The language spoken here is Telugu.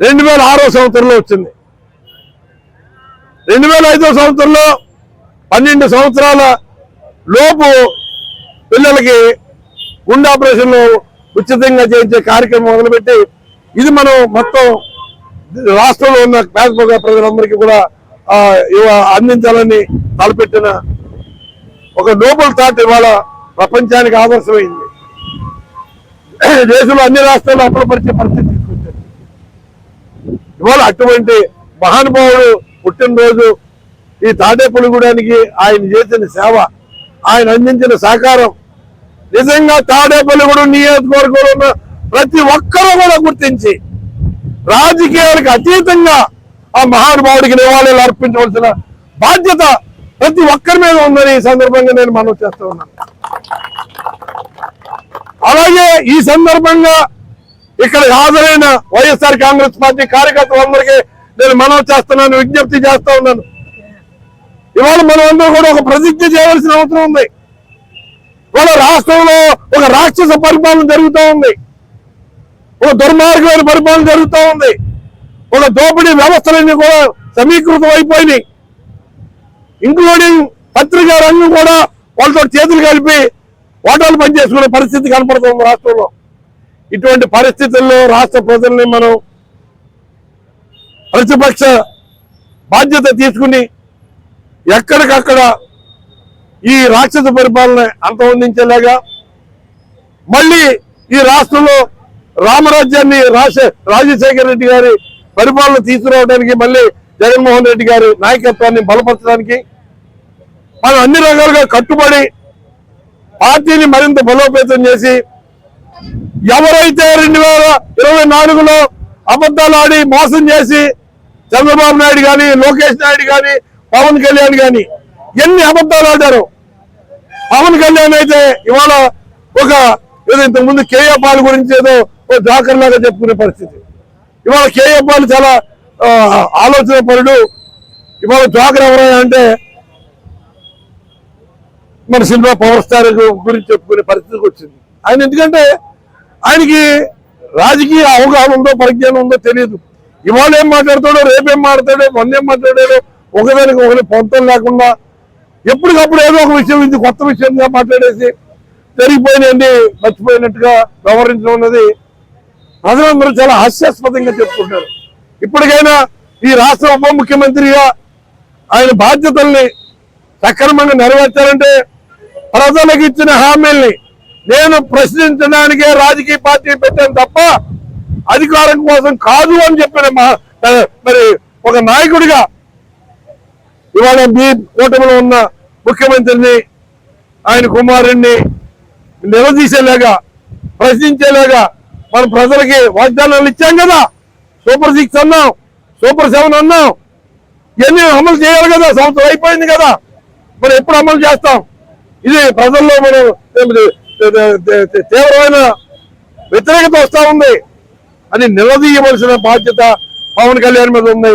రెండు వేల ఆరో సంవత్సరంలో వచ్చింది. రెండు వేల ఐదో సంవత్సరంలో పన్నెండు సంవత్సరాల లోపు పిల్లలకి గుండె ఆపరేషన్లు ఉచితంగా చేయించే కార్యక్రమం మొదలుపెట్టి ఇది మనం మొత్తం రాష్ట్రంలో ఉన్న పేద ప్రజలందరికీ కూడా అందించాలని తలపెట్టిన ఒక నోబల్ థాట్ ఇవాళ ప్రపంచానికి ఆదర్శమైంది. దేశంలో అన్ని రాష్ట్రాలు అమలుపరిచే పరిస్థితి ఇవాళ అటువంటి మహానుభావుడు పుట్టినరోజు ఈ తాడేపల్లిగూడానికి ఆయన చేసిన సేవ ఆయన అందించిన సహకారం నిజంగా తాడేపల్లిగూడెం నియోజకవర్గంలో ఉన్న ప్రతి ఒక్కరూ కూడా గుర్తించి రాజకీయాలకు అతీతంగా ఆ మహానుభావుడికి నివాళులు అర్పించవలసిన బాధ్యత ప్రతి ఒక్కరి మీద ఉందని ఈ సందర్భంగా నేను మనం చేస్తూ ఉన్నాను. అలాగే ఈ సందర్భంగా ఇక్కడ హాజరైన వైఎస్ఆర్ కాంగ్రెస్ పార్టీ కార్యకర్తలందరికీ నేను మనవి చేస్తున్నాను విజ్ఞప్తి చేస్తా ఉన్నాను. ఇవాళ మనం అందరూ కూడా ఒక ప్రతిజ్ఞ చేయవలసిన అవసరం ఉంది. ఇవాళ రాష్ట్రంలో ఒక రాక్షస పరిపాలన జరుగుతూ ఉంది. ఒక దుర్మార్గమైన పరిపాలన జరుగుతూ ఉంది. ఒక దోపిడీ వ్యవస్థలన్నీ కూడా సమీకృతం అయిపోయినాయి. ఇంక్లూడింగ్ పత్రికా రంగం కూడా వాళ్ళతో చేతులు కలిపి ఓటర్లు పనిచేసుకునే పరిస్థితి కనపడుతుంది రాష్ట్రంలో. ఇటువంటి పరిస్థితుల్లో రాష్ట్ర ప్రజల్ని మనం ప్రతిపక్ష బాధ్యత తీసుకుని ఎక్కడికక్కడ ఈ రాక్షస పరిపాలన అంతమొందించేలాగా మళ్ళీ ఈ రాష్ట్రంలో రామరాజ్యాన్ని రాజశేఖర రెడ్డి గారి పరిపాలన తీసుకురావడానికి మళ్ళీ జగన్మోహన్ రెడ్డి గారి నాయకత్వాన్ని బలపరచడానికి మనం అన్ని రకాలుగా కట్టుబడి పార్టీని మరింత బలోపేతం చేసి ఎవరైతే రెండు వేల ఇరవై నాలుగులో అబద్ధాలు ఆడి మోసం చేసి చంద్రబాబు నాయుడు కానీ లోకేష్ నాయుడు కానీ పవన్ కళ్యాణ్ కానీ ఎన్ని అబద్ధాలు ఆడారు. పవన్ కళ్యాణ్ అయితే ఇవాళ ఒక ఏదో ఇంతకు ముందు కేఏ పాల్ గురించి ఏదో ఓ జాకర్ లాగా చెప్పుకునే పరిస్థితి. ఇవాళ కేఏపాల్ చాలా ఆలోచన పరుడు. ఇవాళ జోకర్ ఎవరైనా అంటే మన సినిమా పవర్ స్టార్ గురించి చెప్పుకునే పరిస్థితికి వచ్చింది. ఆయన ఎందుకంటే ఆయనకి రాజకీయ అవగాహన ఉందో పరిజ్ఞానం ఉందో తెలియదు ఇవాళ ఏం మాట్లాడతాడో రేపేం మాట్లాడతాడో మొన్న ఏం మాట్లాడాడో ఒకదానికి ఒకరి పొంతం లేకుండా ఎప్పటికప్పుడు ఏదో ఒక విషయం ఇది కొత్త విషయంగా మాట్లాడేసి జరిగిపోయినండి మర్చిపోయినట్టుగా వ్యవహరించడం ఉన్నది ప్రజలందరూ చాలా హాస్యాస్పదంగా చెప్పుకుంటారు. ఇప్పటికైనా ఈ రాష్ట్ర ఉప ముఖ్యమంత్రిగా ఆయన బాధ్యతల్ని సక్రమంగా నెరవేర్చాలంటే ప్రజలకు ఇచ్చిన హామీల్ని నేను ప్రశ్నించడానికే రాజకీయ పార్టీ పెట్టాను తప్ప అధికారం కోసం కాదు అని చెప్పిన మా- మరి ఒక నాయకుడిగా ఇవాళ మీ కూటమిలో ఉన్న ముఖ్యమంత్రిని ఆయన కుమారుణ్ణి నిలదీసేలాగా ప్రశ్నించేలాగా మన ప్రజలకి వాగ్దానాలు ఇచ్చాం కదా. సూపర్ సిక్స్ అన్నాం సూపర్ సెవెన్ అన్నాం. ఇవన్నీ అమలు చేయాలి కదా సంవత్సరం అయిపోయింది కదా. మరి ఎప్పుడు అమలు చేస్తాం? ఇది ప్రజల్లో మనం తీవ్రమైన వ్యతిరేకత వస్తా ఉంది. అని నిలదీయవలసిన బాధ్యత పవన్ కళ్యాణ్ మీద ఉంది.